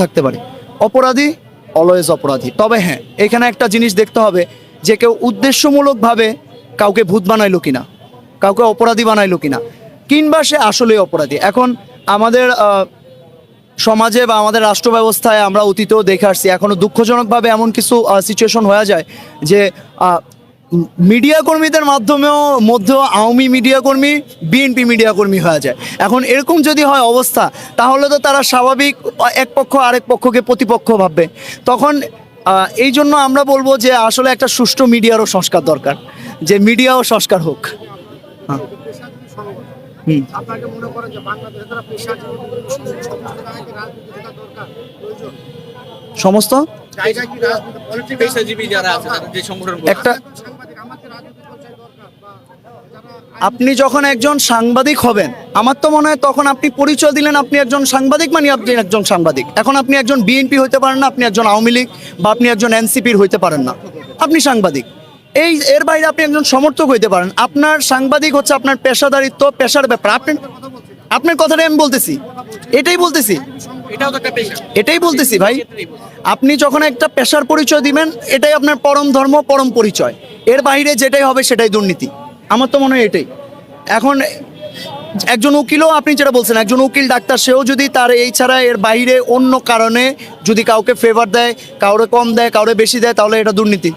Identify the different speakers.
Speaker 1: থাকতে পারে। অপরাধী অলওয়েজ অপরাধী। তবে হ্যাঁ এখানে একটা জিনিস দেখতে হবে যে কেউ উদ্দেশ্যমূলকভাবে কাউকে ভূত বানাইলো কিনা, কাউকে অপরাধী বানাইলো কিনা, কিংবা সে আসলেই অপরাধী। এখন আমাদের সমাজে বা আমাদের রাষ্ট্র ব্যবস্থায় আমরা অতীতেও দেখে আসছি এখনও দুঃখজনকভাবে এমন কিছু সিচুয়েশন হয়ে যায় যে মিডিয়া কর্মীদের মাধ্যমেও মধ্যেও আওয়ামী মিডিয়া কর্মী বিএনপি মিডিয়া কর্মী হয়ে যায়। এখন এরকম যদি হয় অবস্থা তাহলে তো তারা স্বাভাবিক এক পক্ষ আরেক পক্ষকে প্রতিপক্ষ ভাববে। তখন এই জন্য আমরা বলব যে আসলে একটা সুষ্ঠু মিডিয়ারও সংস্কার দরকার যে মিডিয়াও সংস্কার হোক। হ্যাঁ।
Speaker 2: আপনাকে মনে করেন যে বাংলাদেশে তারা পেশাজীবী সমস্ত দরকার প্রয়োজন? জায়গায়
Speaker 1: আপনি যখন একজন সাংবাদিক হবেন, আমার তো মনে হয় তখন আপনি পরিচয় দিলেন আপনি একজন সাংবাদিক মানে আপনি একজন সাংবাদিক। এখন আপনি একজন বিএনপি হইতে পারেন না, আপনি একজন আওয়ামী লীগ বা আপনি একজন এনসিপির হইতে পারেন না। আপনি সাংবাদিক। এই, এর বাইরে আপনি একজন সমর্থক হইতে পারেন। আপনার সাংবাদিক হচ্ছে আপনার পেশাদারিত্ব, পেশার ব্যাপার। আপনি, আপনার কথাটাই আমি বলতেছি। এটাই বলতেছি। এটাই বলতেছি ভাই, আপনি যখন একটা পেশার পরিচয় দিবেন, এটাই আপনার পরম ধর্ম, পরম পরিচয়। এর বাইরে যেটাই হবে সেটাই দুর্নীতি। আমার তো মনে হয় এটাই। এখন একজন উকিলও আপনি যেটা বলছেন, একজন উকিল, ডাক্তার, সেও যদি তার এই ছাড়া এর বাইরে অন্য কারণে যদি কাউকে ফেভার দেয়, কাউরে কম দেয়, কাউরে বেশি দেয়, তাহলে এটা দুর্নীতি।